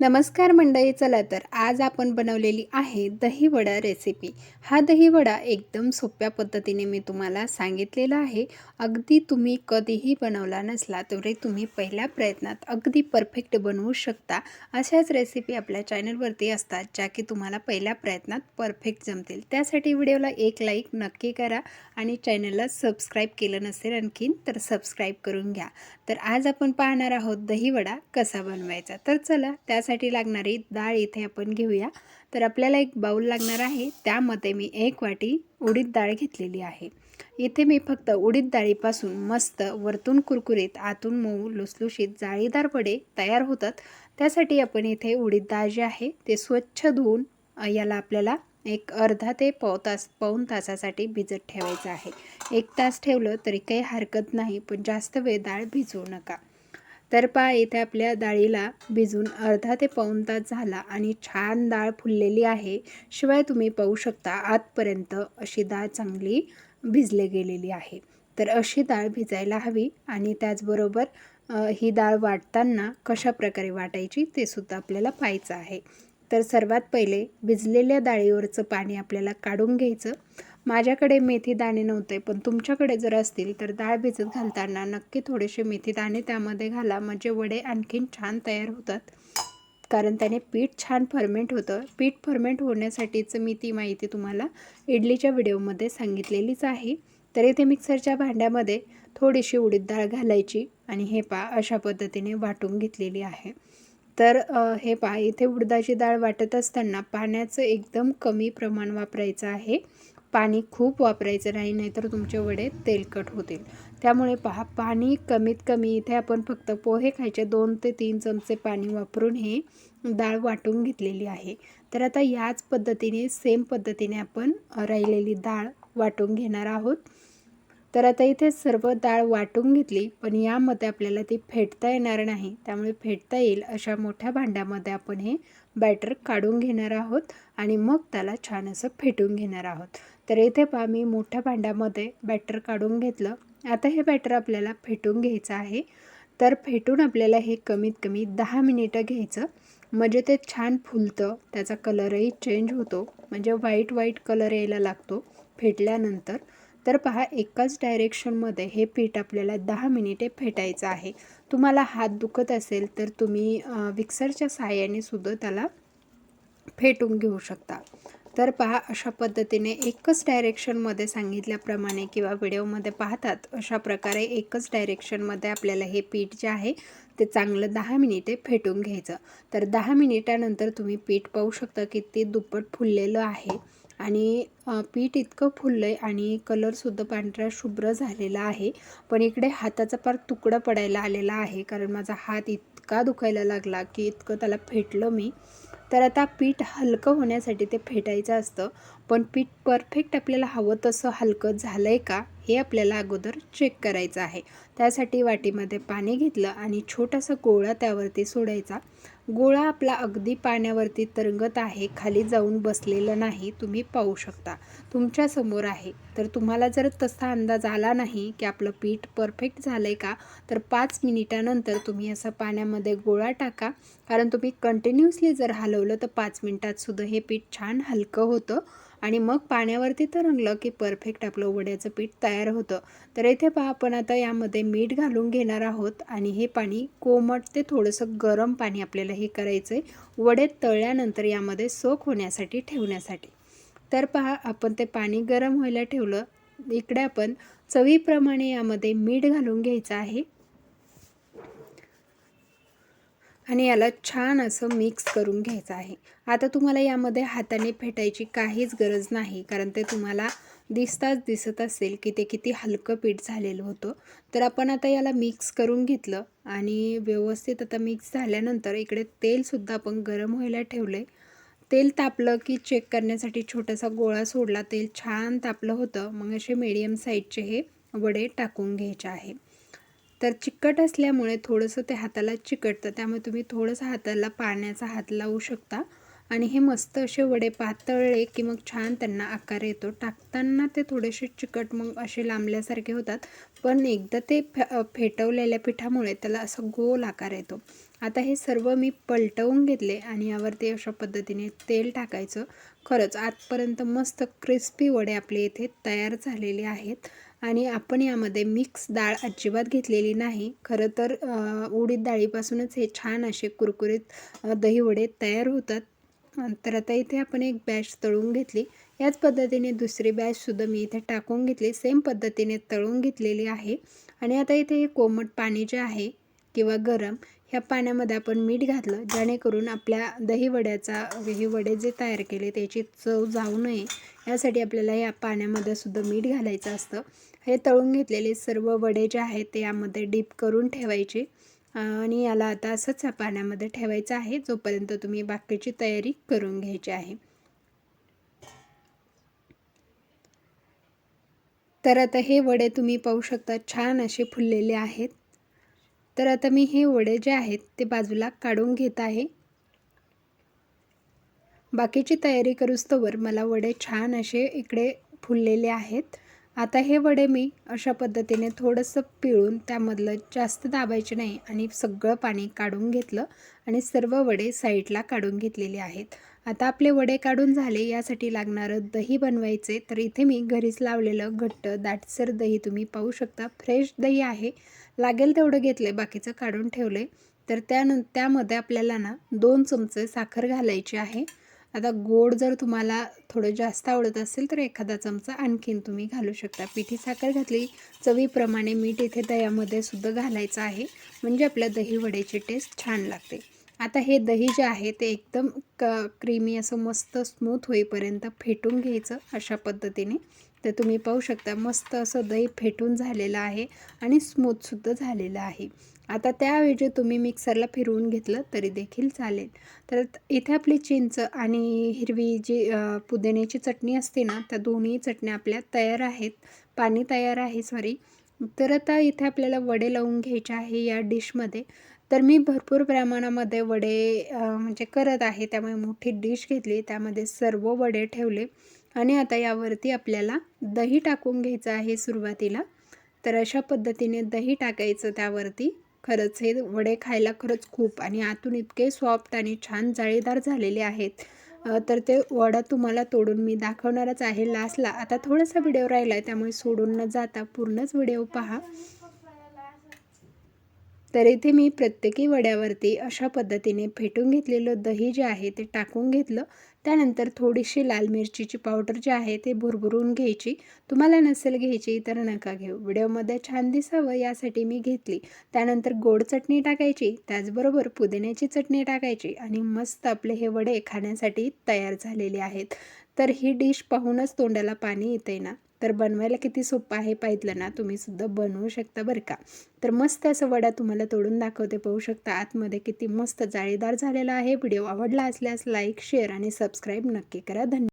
नमस्कार मंडळी चला तर आज आपण बनवलेली आहे दहीवडा रेसिपी हा दहीवडा एकदम सोप्या पद्धतीने मी तुम्हाला सांगितलेला आहे. अगदी तुम्ही कधीही बनवला नसला तरी तुम्ही पहिल्या प्रयत्नात अगदी परफेक्ट बनवू शकता. अशाच रेसिपी आपल्या चॅनलवरती असतात ज्या की तुम्हाला पहिल्या प्रयत्नात परफेक्ट जमतील. त्यासाठी व्हिडिओला एक लाईक नक्की करा आणि चॅनलला सबस्क्राईब केलं नसेल आणखीन तर सबस्क्राईब करून घ्या. तर आज आपण पाहणार आहोत दहीवडा कसा बनवायचा. तर चला त्यासाठी लागणारी डाळ इथे आपण घेऊया. तर आपल्याला एक बाऊल लागणार आहे. त्यामध्ये मी एक वाटी उडीद डाळ घेतलेली आहे. इथे मी फक्त उडीद डाळीपासून मस्त वरतून कुरकुरीत आतून मऊ लुसलुशीत जाळीदार वडे तयार होतात. त्यासाठी आपण इथे उडीद डाळ जे आहे ते स्वच्छ धुवून याला आपल्याला एक अर्धा ते पाव तास पाऊन तासासाठी भिजत ठेवायचं आहे. एक तास ठेवलं तरी काही हरकत नाही पण जास्त वेळ डाळ भिजवू नका. तर पा इथे आपल्या डाळीला भिजून अर्धा ते पाऊन तास झाला आणि छान डाळ फुललेली आहे. शिवाय तुम्ही पाहू शकता आतपर्यंत अशी डाळ चांगली भिजले गेलेली आहे. तर अशी डाळ भिजायला हवी आणि त्याचबरोबर ही डाळ वाटताना कशा प्रकारे वाटायची ते सुद्धा आपल्याला पाहायचं आहे. तर सर्वात पहिले भिजलेल्या डाळीवरचं पाणी आपल्याला काढून घ्यायचं. माझ्याकडे मेथी दाणे नव्हते पण तुमच्याकडे जर असतील तर डाळ भिजत घालताना नक्की थोडेसे मेथी दाणे त्यामध्ये घाला. म्हणजे वडे आणखीन छान तयार होतात. कारण त्याने पीठ छान फर्मेंट होतं. पीठ फर्मेंट होण्यासाठीचं मी ती माहिती तुम्हाला इडलीच्या व्हिडिओमध्ये सांगितलेलीच आहे. तर इथे मिक्सरच्या भांड्यामध्ये थोडीशी उडीद डाळ घालायची आणि हे पा अशा पद्धतीने वाटून घेतलेली आहे. तर हे पहा इथे उडदाची डाळ वाटत असताना पाण्याचं एकदम कमी प्रमाण वापरायचं आहे. पाणी खूप वापरायचं नाही नाहीतर तुमचे वडे तेलकट होतील. त्यामुळे पहा पाणी कमीत कमी इथे आपण फक्त पोहे खायचे दोन ते तीन चमचे पाणी वापरून हे डाळ वाटून घेतलेली आहे. तर आता याच पद्धतीने सेम पद्धतीने आपण राहिलेली डाळ वाटून घेणार आहोत. तर आता इथे सर्व डाळ वाटून घेतली पण यामध्ये आपल्याला ती फेटता येणार नाही. त्यामुळे फेटता येईल अशा मोठ्या भांड्यामध्ये आपण हे बॅटर काढून घेणार आहोत आणि मग त्याला छान असं फेटून घेणार आहोत. तर इथे पहा मी मोठ्या भांड्यामध्ये बॅटर काढून घेतलं. आता हे बॅटर आपल्याला फेटून घ्यायचं आहे. तर फेटून आपल्याला हे कमीत कमी दहा मिनिटं घ्यायचं. म्हणजे ते छान फुलतं त्याचा कलरही चेंज होतो. म्हणजे व्हाईट व्हाईट कलर यायला लागतो फेटल्यानंतर. तर पहा एकाच डायरेक्शनमध्ये हे पीठ आपल्याला दहा मिनिटे फेटायचं आहे. तुम्हाला हात दुखत असेल तर तुम्ही विक्सरच्या सहाय्याने सुद्धा त्याला फेटून घेऊ शकता. तर पहा अशा पद्धतीने एकच डायरेक्शनमध्ये सांगितल्याप्रमाणे किंवा व्हिडिओमध्ये पाहतात अशा प्रकारे एकच डायरेक्शनमध्ये आपल्याला हे पीठ जे आहे ते चांगलं दहा मिनिटे फेटून घ्यायचं. तर दहा मिनिटानंतर तुम्ही पीठ पाहू शकता की ते दुप्पट फुललेलं आहे आणि पीठ इतकं फुललं आहे आणि कलरसुद्धा पांढरा शुभ्र झालेला आहे. पण इकडे हाताचा पार तुकडा पडायला आलेला आहे कारण माझा हात इतका दुखायला लागला की इतकं त्याला फेटलं मी. तर आता पीठ हलकं होण्यासाठी ते फेटायचं असतं. पण पीठ परफेक्ट आपल्याला हवं तसं हलकं झालं आहे का हे आपल्याला अगोदर चेक करायचं आहे. त्यासाठी वाटीमध्ये पाणी घेतलं आणि छोटासा गोळा त्यावरती सोडायचा. गोळा आपला अगदी पाण्यावरती तरंगत आहे खाली जाऊन बसलेलं नाही तुम्ही पाहू शकता. तुमच्यासमोर आहे. तर तुम्हाला जर तसा अंदाज आला नाही की आपलं पीठ परफेक्ट झालं आहे का तर पाच मिनिटानंतर तुम्ही असं पाण्यामध्ये गोळा टाका. कारण तुम्ही कंटिन्युअसली जर हलवलं तर पाच मिनिटात सुद्धा हे पीठ छान हलकं होतं. आणि मग पाण्यावरती तरंगलं की परफेक्ट आपलं वड्याचं पीठ तयार होतं. तर इथे पहा आपण आता यामध्ये मीठ घालून घेणार आहोत आणि हे पाणी कोमट ते थोडंसं गरम पाणी आपल्याला हे करायचं आहे वडे तळल्यानंतर यामध्ये सोक होण्यासाठी ठेवण्यासाठी. तर पहा आपण ते पाणी गरम व्हायला ठेवलं. इकडे आपण चवीप्रमाणे यामध्ये मीठ घालून घ्यायचं आहे. आणि याला छान असं मिक्स करून घ्यायचं आहे. आता तुम्हाला यामध्ये हाताने फेटायची काहीच गरज नाही कारण ते तुम्हाला दिसताच दिसत असेल की ते किती हलकं पीठ झालेलं होतं. तर आपण आता याला मिक्स करून घेतलं आणि व्यवस्थित आता मिक्स झाल्यानंतर इकडे तेलसुद्धा आपण गरम व्हायला ठेवलं तेल तापलं की चेक करण्यासाठी छोटासा गोळा सोडला तेल छान तापलं होतं. मग असे मीडियम साईजचे हे वडे टाकून घ्यायचे आहे. तर चिकट असल्यामुळे थोडंसं ते हाताला चिकटतं. त्यामुळे तुम्ही थोडंसं हाताला पाण्याचा हात लावू शकता. आणि हे मस्त असे वडे पातळले की मग छान त्यांना आकार येतो. टाकताना ते थोडेसे चिकट मग असे लांबल्यासारखे होतात. पण एकदा ते फे फेटवलेल्या पिठामुळे त्याला असं गोल आकार येतो. आता हे सर्व मी पलटवून घेतले आणि यावरती अशा पद्धतीने तेल टाकायचं. खरंच आतपर्यंत मस्त क्रिस्पी वडे आपले इथे तयार झालेले आहेत. आणि आपण यामध्ये मिक्स डाळ अजिबात घेतलेली नाही. खरं तर उडीद डाळीपासूनच हे छान असे कुरकुरीत दहीवडे तयार होतात. तर आता इथे आपण एक बॅच तळून घेतली. याच पद्धतीने दुसरी बॅचसुद्धा मी इथे टाकून घेतली. सेम पद्धतीने तळून घेतलेली आहे. आणि आता इथे हे कोमट पाणी जे आहे किंवा गरम ह्या पाण्यामध्ये आपण मीठ घातलं जेणेकरून आपल्या दही हे वडे जे तयार केले त्याची चव जाऊ नये. यासाठी आपल्याला या पाण्यामध्ये सुद्धा मीठ घालायचं असतं. हे तळून घेतलेले सर्व वडे जे आहेत ते यामध्ये डीप करून ठेवायचे. आणि याला आता असंच या पाण्यामध्ये ठेवायचं आहे जोपर्यंत तुम्ही बाकीची तयारी करून घ्यायची आहे. तर आता हे वडे तुम्ही पाहू शकता छान असे फुललेले आहेत. तर आता मी हे वडे जे आहेत ते बाजूला काढून घेत आहे. बाकीची तयारी करूस्तवर मला वडे छान असे इकडे फुललेले आहेत. आता हे वडे मी अशा पद्धतीने थोडंसं पिळून त्यामधलं जास्त दाबायचे नाही आणि सगळं पाणी काढून घेतलं आणि सर्व वडे साईडला काढून घेतलेले आहेत. आता आपले वडे काढून झाले यासाठी लागणारं दही बनवायचे. तर इथे मी घरीच लावलेलं घट्ट दाटसर दही तुम्ही पाहू शकता. फ्रेश दही आहे. लागेल तेवढं घेतलं आहे बाकीचं काढून ठेवलं आहे तर त्यानं त्यामध्ये आपल्याला ना दोन चमचे साखर घालायची आहे. आता गोड जर तुम्हाला थोडं जास्त आवडत असेल तर एखादा चमचा आणखीन तुम्ही घालू शकता. पिठी साखर घातली चवीप्रमाणे मीठ इथे दह्यामध्ये सुद्धा घालायचं आहे. म्हणजे आपल्या दही वड्याची टेस्ट छान लागते. आता हे दही जे आहे ते एकदम क क्रीमी असं मस्त स्मूथ होईपर्यंत फेटून घ्यायचं अशा पद्धतीने. तर तुम्ही पाहू शकता मस्त असं दही फेटून झालेलं आहे आणि स्मूथसुद्धा झालेलं आहे. आता त्याऐवजी तुम्ही मिक्सरला फिरवून घेतलं तरी देखील चालेल. तर इथे आपली चिंच आणि हिरवी जी पुदिन्याची चटणी असते ना त्या दोन्ही चटण्या आपल्या तयार आहेत. पाणी तयार आहे सॉरी तर आता इथे आपल्याला वडे लावून घ्यायचे आहे या डिशमध्ये तर मी भरपूर प्रमाणामध्ये वडे म्हणजे करत आहे. त्यामुळे मोठी डिश घेतली. त्यामध्ये सर्व वडे ठेवले. आणि आता यावरती आपल्याला दही टाकून घ्यायचं आहे सुरुवातीला. तर अशा पद्धतीने दही टाकायचं त्यावरती. खरंच हे वडे खायला खरंच खूप आणि आतून इतके सॉफ्ट आणि छान जाळीदार झालेले आहेत. तर ते वडा तुम्हाला तोडून मी दाखवणारच आहे. लास्टला आता थोडासा व्हिडिओ राहिला आहे त्यामुळे सोडून न जाता पूर्णच व्हिडिओ पहा. तर इथे मी प्रत्येकी वड्यावरती अशा पद्धतीने फेटून घेतलेलं दही जे आहे ते टाकून घेतलं. त्यानंतर थोडीशी लाल मिरचीची पावडर जी आहे ते भुरभुरून घ्यायची. तुम्हाला नसेल घ्यायची तर नका घेऊ. व्हिडिओमध्ये छान दिसावं यासाठी मी घेतली. त्यानंतर गोड चटणी टाकायची. त्याचबरोबर पुदिन्याची चटणी टाकायची आणि मस्त आपले हे वडे खाण्यासाठी तयार झालेले आहेत. तर ही डिश पाहूनच तोंडाला पाणी येते ना. तर बनवायला किती सोपं आहे पाहितलं ना तुम्ही सुद्धा बनवू शकता बरं का. तर मस्त असं वडा तुम्हाला तोडून दाखवते पाहू शकता आतमध्ये किती मस्त जाळीदार झालेला आहे. व्हिडिओ आवडला असल्यास लाईक शेअर आणि सबस्क्राईब नक्की करा. धन्यवाद.